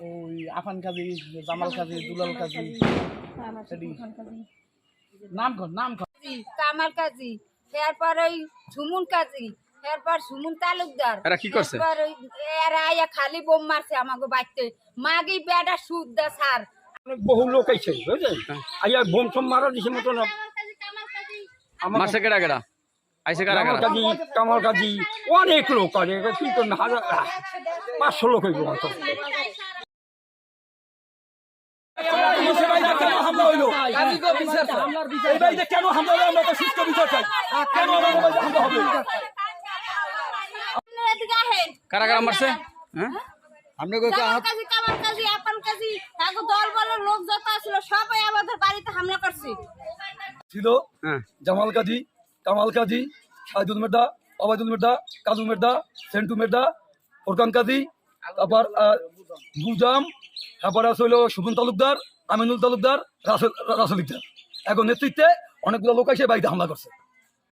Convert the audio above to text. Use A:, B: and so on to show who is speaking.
A: ওই আফান কাজী জামাল কাজী দুলাল কাজী। নাম নাম কর
B: কাজী, কামাল কাজী এরপর ওই সুমন কাজী। এরপর সুমন তালুকদার।
C: এরা কি করছে?
B: এরা আইয়া খালি বোম মারছে আমাকে বাড়িতে। মাগি বেডা সুদ্দা সার।
D: অনেক বহু লোক আইছে বুঝলেন? আইয়া বোম সোম মারা দিছে মতো না আমার
C: মারছে কেডা কেডা? আইসে কারা কারা?
D: কাজী কামাল কাজী অনেক লোক আছে কি করবে হাজার পাঁচশো লোক হইব হয়তো কেন হামলা আমরা তো সুস্থ বিচার চাই। কেন আমাদের হামলা হবে।
C: কারা কারা মারছে? হ্যাঁ?
B: কাজী কামাল কাজী আপান কাজী তাকে দল বলের লোক যত আসছিল সবাই আমাদের বাড়িতে হামলা করছে।
D: ছিল
C: হ্যাঁ।
D: জামাল কাজী কামাল কাজী শাহিদুল মের্দা অবায়দুল মের্দা কাজু মের্দা সেন্টু মের্দা ফোরকান কাজী তারপর গুজাম তারপর আছে হইল সুবন তালুকদার আমিনুল তালুকদার রাসেল রাসেল ইকদার। এখন নেতৃত্বে অনেকগুলো লোক এসে বাড়িতে হামলা করছে।